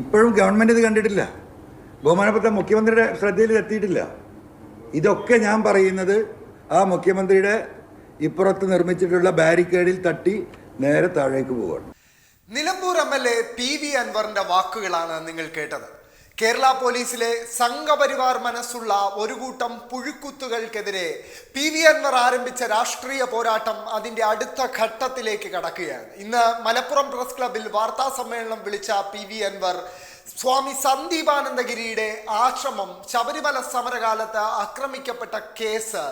ഇപ്പോഴും ഗവൺമെന്റ് ഇത് കണ്ടിട്ടില്ല. ബഹുമാനപ്പെട്ട മുഖ്യമന്ത്രിയുടെ ശ്രദ്ധയിൽ എത്തിയിട്ടില്ല. ഇതൊക്കെ ഞാൻ പറയുന്നത് ആ മുഖ്യമന്ത്രിയുടെ ഇപ്പുറത്ത് നിർമ്മിച്ചിട്ടുള്ള ബാരിക്കേഡിൽ തട്ടി നേരെ താഴേക്ക് പോവുകയാണ് Nilambur M L A P V അൻവറിന്റെ വാക്കുകളാണ് നിങ്ങൾ കേട്ടത്. കേരള പോലീസിലെ സംഘപരിവാർ മനസ്സുള്ള ഒരു കൂട്ടം പുഴുക്കുത്തുകൾക്കെതിരെ പി വി അൻവർ ആരംഭിച്ച രാഷ്ട്രീയ പോരാട്ടം അതിന്റെ അടുത്ത ഘട്ടത്തിലേക്ക് കടക്കുകയാണ്. ഇന്ന് മലപ്പുറം പ്രസ് ക്ലബിൽ വാർത്താ സമ്മേളനം വിളിച്ച പി വി അൻവർ സ്വാമി സന്ദീപാനന്ദഗിരിയുടെ ആശ്രമം ശബരിമല സമരകാലത്ത് ആക്രമിക്കപ്പെട്ട കേസ്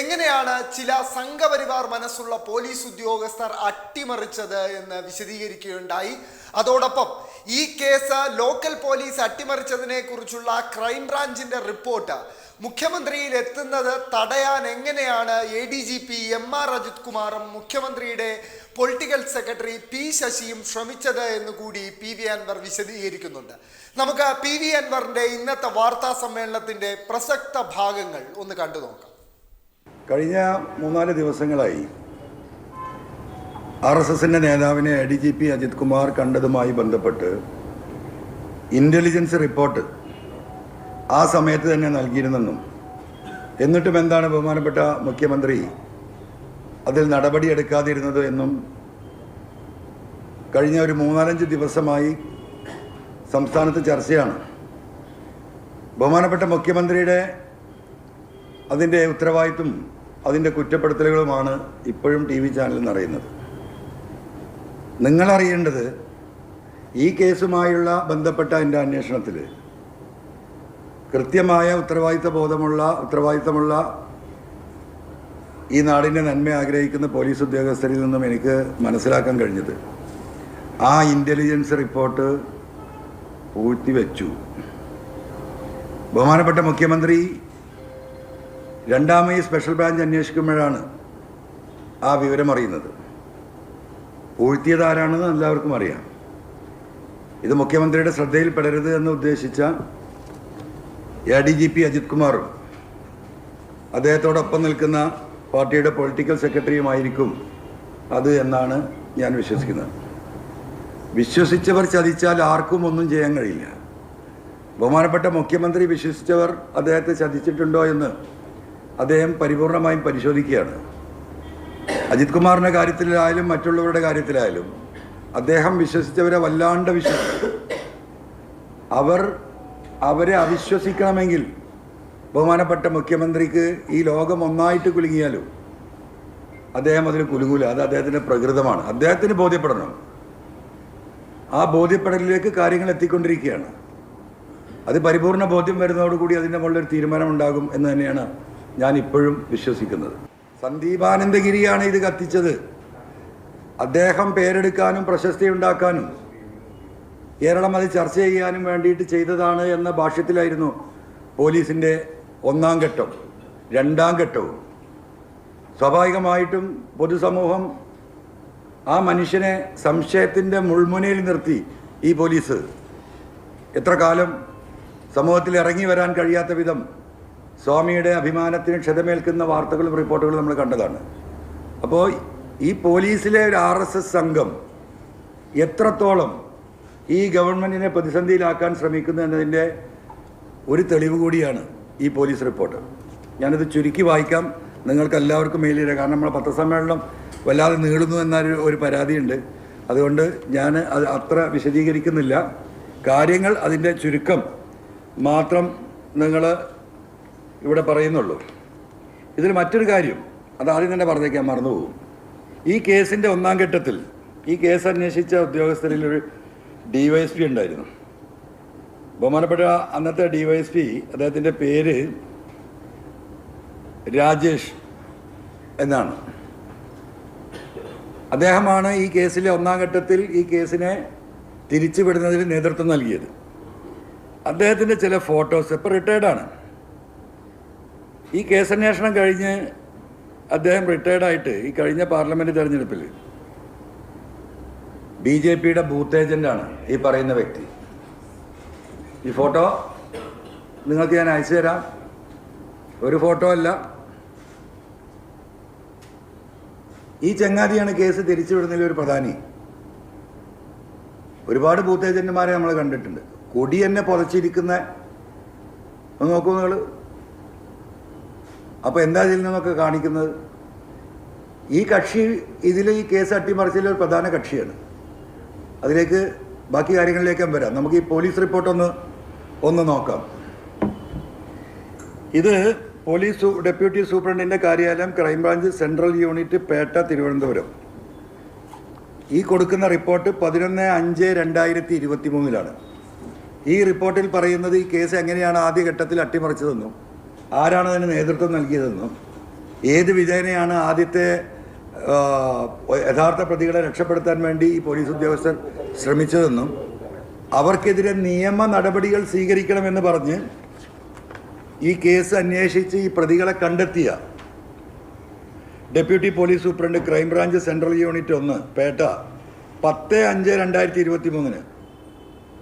എങ്ങനെയാണ് ചില സംഘപരിവാർ മനസ്സുള്ള പോലീസ് ഉദ്യോഗസ്ഥർ അട്ടിമറിച്ചത് എന്ന് വിശദീകരിക്കുകയുണ്ടായി. അതോടൊപ്പം ഈ കേസ് ലോക്കൽ പോലീസ് അട്ടിമറിച്ചതിനെ കുറിച്ചുള്ള ക്രൈംബ്രാഞ്ചിന്റെ റിപ്പോർട്ട്. മുഖ്യമന്ത്രിയിൽ എത്തുന്നത് തടയാൻ എങ്ങനെയാണ്? A D G P M R Ajith കുമാറും മുഖ്യമന്ത്രിയുടെ പൊളിറ്റിക്കൽ സെക്രട്ടറി പി ശശിയും ശ്രമിച്ചത് എന്ന് കൂടി പി വി അൻവർ വിശദീകരിക്കുന്നുണ്ട്. നമുക്ക് പി വി അൻവറിന്റെ ഇന്നത്തെ വാർത്താ സമ്മേളനത്തിന്റെ പ്രസക്ത ഭാഗങ്ങൾ ഒന്ന് കണ്ടു നോക്കാം. കഴിഞ്ഞ മൂന്നാൽ ദിവസങ്ങളായി ആർ എസ് എസിന്റെ നേതാവിനെ A D G P Ajith Kumar കണ്ടതുമായി ബന്ധപ്പെട്ട് ഇന്റലിജൻസ് റിപ്പോർട്ട് ആ സമയത്ത് തന്നെ നൽകിയിരുന്നെന്നും എന്നിട്ടും എന്താണ് ബഹുമാനപ്പെട്ട മുഖ്യമന്ത്രി അതിൽ നടപടിയെടുക്കാതിരുന്നത് എന്നും കഴിഞ്ഞ ഒരു മൂന്നാലഞ്ച് ദിവസമായി സംസ്ഥാനത്ത് ചർച്ചയാണ്. ബഹുമാനപ്പെട്ട മുഖ്യമന്ത്രിയുടെ അതിന്റെ ഉത്തരവാദിത്വം അതിന്റെ കുറ്റപ്പെടുത്തലുകളുമാണ് ഇപ്പോഴും ടി വി ചാനലിൽ നിറയുന്നത്. നിങ്ങളറിയേണ്ടത് ഈ കേസുമായുള്ള ബന്ധപ്പെട്ട എന്റെ അന്വേഷണത്തിൽ കൃത്യമായ ഉത്തരവാദിത്ത ബോധമുള്ള ഉത്തരവാദിത്തമുള്ള ഈ നാടിന്റെ നന്മ ആഗ്രഹിക്കുന്ന പോലീസ് ഉദ്യോഗസ്ഥരിൽ നിന്നും എനിക്ക് മനസ്സിലാക്കാൻ കഴിഞ്ഞത്. ആ ഇന്റലിജൻസ് റിപ്പോർട്ട് പൂഴ്ത്തിവെച്ചു ബഹുമാനപ്പെട്ട മുഖ്യമന്ത്രി രണ്ടാമത് സ്പെഷ്യൽ ബ്രാഞ്ച് അന്വേഷിക്കുമ്പോഴാണ് ആ വിവരം അറിയുന്നത്. പൂഴ്ത്തിയത് ആരാണെന്ന് എല്ലാവർക്കും അറിയാം. ഇത് മുഖ്യമന്ത്രിയുടെ ശ്രദ്ധയിൽപ്പെടരുത് എന്ന് ഉദ്ദേശിച്ച A D G P Ajith കുമാറും അദ്ദേഹത്തോടൊപ്പം നിൽക്കുന്ന പാർട്ടിയുടെ പൊളിറ്റിക്കൽ സെക്രട്ടറിയുമായിരിക്കും അത് എന്നാണ് ഞാൻ വിശ്വസിക്കുന്നത്. വിശ്വസിച്ചവർ ചതിച്ചാൽ ആർക്കും ഒന്നും ചെയ്യാൻ കഴിയില്ല. ബഹുമാനപ്പെട്ട മുഖ്യമന്ത്രി വിശ്വസിച്ചവർ അദ്ദേഹത്തെ ചതിച്ചിട്ടുണ്ടോ എന്ന് അദ്ദേഹം പരിപൂർണമായും പരിശോധിക്കുകയാണ്. അജിത് കുമാറിന്റെ കാര്യത്തിലായാലും മറ്റുള്ളവരുടെ കാര്യത്തിലായാലും അദ്ദേഹം വിശ്വസിച്ചവരെ വല്ലാണ്ട് വിശ്വസിച്ചു അവർ അവരെ അവിശ്വസിക്കണമെങ്കിൽ ബഹുമാനപ്പെട്ട മുഖ്യമന്ത്രിക്ക് ഈ ലോകം ഒന്നായിട്ട് കുലുങ്ങിയാലും അദ്ദേഹം അതിന് കുലുങ്ങൂല. അത് അദ്ദേഹത്തിന്റെ പ്രകൃതമാണ്. അദ്ദേഹത്തിന് ബോധ്യപ്പെടണം. ആ ബോധ്യപ്പെടലിലേക്ക് കാര്യങ്ങൾ എത്തിക്കൊണ്ടിരിക്കുകയാണ്. അത് പരിപൂർണ ബോധ്യം വരുന്നതോടുകൂടി അതിന്റെ മുകളിലൊരു തീരുമാനമുണ്ടാകും എന്ന് തന്നെയാണ് ഞാൻ ഇപ്പോഴും വിശ്വസിക്കുന്നത്. സന്ദീപാനന്ദഗിരിയാണ് ഇത് കത്തിച്ചത്. അദ്ദേഹം പേരെടുക്കാനും പ്രശസ്തി ഉണ്ടാക്കാനും കേരളം അത് ചർച്ച ചെയ്യാനും വേണ്ടിയിട്ട് ചെയ്തതാണ് എന്ന ഭാഷ്യത്തിലായിരുന്നു പോലീസിന്റെ ഒന്നാം ഘട്ടം രണ്ടാം ഘട്ടവും. സ്വാഭാവികമായിട്ടും പൊതുസമൂഹം ആ മനുഷ്യനെ സംശയത്തിന്റെ മുൾമുനയിൽ നിർത്തി ഈ പോലീസ്. എത്ര കാലം സമൂഹത്തിൽ ഇറങ്ങി വരാൻ കഴിയാത്ത വിധം സ്വാമിയുടെ അഭിമാനത്തിന് ക്ഷതമേൽക്കുന്ന വാർത്തകളും റിപ്പോർട്ടുകളും നമ്മൾ കണ്ടതാണ്. അപ്പോൾ ഈ പോലീസിലെ ഒരു ആർ എസ് എസ് സംഘം എത്രത്തോളം ഈ ഗവൺമെന്റിനെ പ്രതിസന്ധിയിലാക്കാൻ ശ്രമിക്കുന്നു എന്നതിന്റെ ഒരു തെളിവ് കൂടിയാണ് ഈ പോലീസ് റിപ്പോർട്ട്. ഞാനിത് ചുരുക്കി വായിക്കാം. നിങ്ങൾക്ക് എല്ലാവർക്കും മെയിൽ കാരണം നമ്മളെ പത്രസമ്മേളനം വല്ലാതെ നീളുന്നു എന്നൊരു ഒരു പരാതിയുണ്ട്. അതുകൊണ്ട് ഞാൻ അത് അത്ര വിശദീകരിക്കുന്നില്ല. കാര്യങ്ങൾ അതിന്റെ ചുരുക്കം മാത്രം നിങ്ങൾ ഇവിടെ പറയുന്നുള്ളൂ. ഇതിൽ മറ്റൊരു കാര്യം അത് ആദ്യം തന്നെ പറഞ്ഞേക്കാൻ മറന്നുപോകും. ഈ കേസിന്റെ ഒന്നാം ഘട്ടത്തിൽ ഈ കേസ് അന്വേഷിച്ച ഉദ്യോഗസ്ഥരിൽ ഒരു ഡി വൈ എസ് പി ഉണ്ടായിരുന്നു. ബഹുമാനപ്പെട്ട അന്നത്തെ ഡി വൈ എസ് പി അദ്ദേഹത്തിന്റെ പേര് രാജേഷ് എന്നാണ്. അദ്ദേഹമാണ് ഈ കേസിലെ ഒന്നാം ഘട്ടത്തിൽ ഈ കേസിനെ തിരിച്ചുവിടുന്നതിന് നേതൃത്വം നൽകിയത്. അദ്ദേഹത്തിന്റെ ചില ഫോട്ടോസ് ഇപ്പോൾ റിട്ടയർഡാണ് ഈ കേസന്വേഷണം കഴിഞ്ഞ് അദ്ദേഹം റിട്ടയർഡായിട്ട് ഈ കഴിഞ്ഞ പാർലമെന്റ് തെരഞ്ഞെടുപ്പിൽ ബി ജെ പിയുടെ ബൂത്ത് ഏജന്റാണ് ഈ പറയുന്ന വ്യക്തി. ഈ ഫോട്ടോ നിങ്ങൾക്ക് ഞാൻ അയച്ചു തരാം. ഒരു ഫോട്ടോ അല്ല. ഈ ചങ്ങാതിയാണ് കേസ് തിരിച്ചുവിടുന്നതിൽ ഒരു പ്രധാനി. ഒരുപാട് ബൂത്ത് ഏജന്റുമാരെ നമ്മൾ കണ്ടിട്ടുണ്ട്. കൊടി എന്നെ പുതച്ചിരിക്കുന്ന നോക്കൂ നിങ്ങൾ അപ്പോൾ എന്താ ഇതിൽ നിന്നൊക്കെ കാണിക്കുന്നത്? ഈ കക്ഷി ഇതിൽ ഈ കേസ് അട്ടിമറിച്ചതിൽ ഒരു പ്രധാന കക്ഷിയാണ്. അതിലേക്ക് ബാക്കി കാര്യങ്ങളിലേക്കും വരാം. നമുക്ക് ഈ പോലീസ് റിപ്പോർട്ട് ഒന്ന് ഒന്ന് നോക്കാം. ഇത് പോലീസ് ഡെപ്യൂട്ടി സൂപ്രണ്ടിന്റെ കാര്യാലയം crime branch central unit Pettah Thiruvananthapuram. ഈ കൊടുക്കുന്ന റിപ്പോർട്ട് പതിനൊന്ന് അഞ്ച് രണ്ടായിരത്തി ഇരുപത്തി മൂന്നിലാണ് ഈ റിപ്പോർട്ടിൽ പറയുന്നത് ഈ കേസ് എങ്ങനെയാണ് ആദ്യഘട്ടത്തിൽ അട്ടിമറിച്ചതെന്നും ആരാണ് അതിന് നേതൃത്വം നൽകിയതെന്നും ഏത് വിധേനയാണ് ആദ്യത്തെ യഥാർത്ഥ പ്രതികളെ രക്ഷപ്പെടുത്താൻ വേണ്ടി ഈ പോലീസ് ഉദ്യോഗസ്ഥർ ശ്രമിച്ചതെന്നും അവർക്കെതിരെ നിയമ നടപടികൾ സ്വീകരിക്കണമെന്ന് പറഞ്ഞ് ഈ കേസ് അന്വേഷിച്ച് ഈ പ്രതികളെ കണ്ടെത്തിയ deputy police superintendent crime branch central unit ഒന്ന് പേട്ട പത്ത് അഞ്ച് രണ്ടായിരത്തി ഇരുപത്തി മൂന്നിന്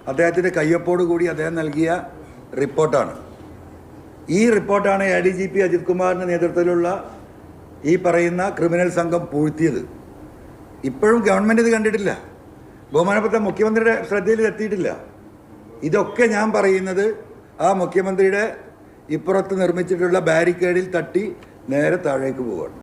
അദ്ദേഹത്തിന്റെ കയ്യൊപ്പോട് കൂടി അദ്ദേഹം നൽകിയ റിപ്പോർട്ടാണ്. ഈ റിപ്പോർട്ടാണ് A D G P Ajith കുമാറിന്റെ നേതൃത്വത്തിലുള്ള ഈ പറയുന്ന ക്രിമിനൽ സംഘം പൂഴ്ത്തിയത്. ഇപ്പോഴും ഗവൺമെന്റ് ഇത് കണ്ടിട്ടില്ല. ബഹുമാനപ്പെട്ട മുഖ്യമന്ത്രിയുടെ ശ്രദ്ധയിൽ എത്തിയിട്ടില്ല. ഇതൊക്കെ ഞാൻ പറയുന്നത് ആ മുഖ്യമന്ത്രിയുടെ ഇപ്പുറത്ത് നിർമ്മിച്ചിട്ടുള്ള ബാരിക്കേഡിൽ തട്ടി നേരെ താഴേക്ക് പോവുകയാണ്.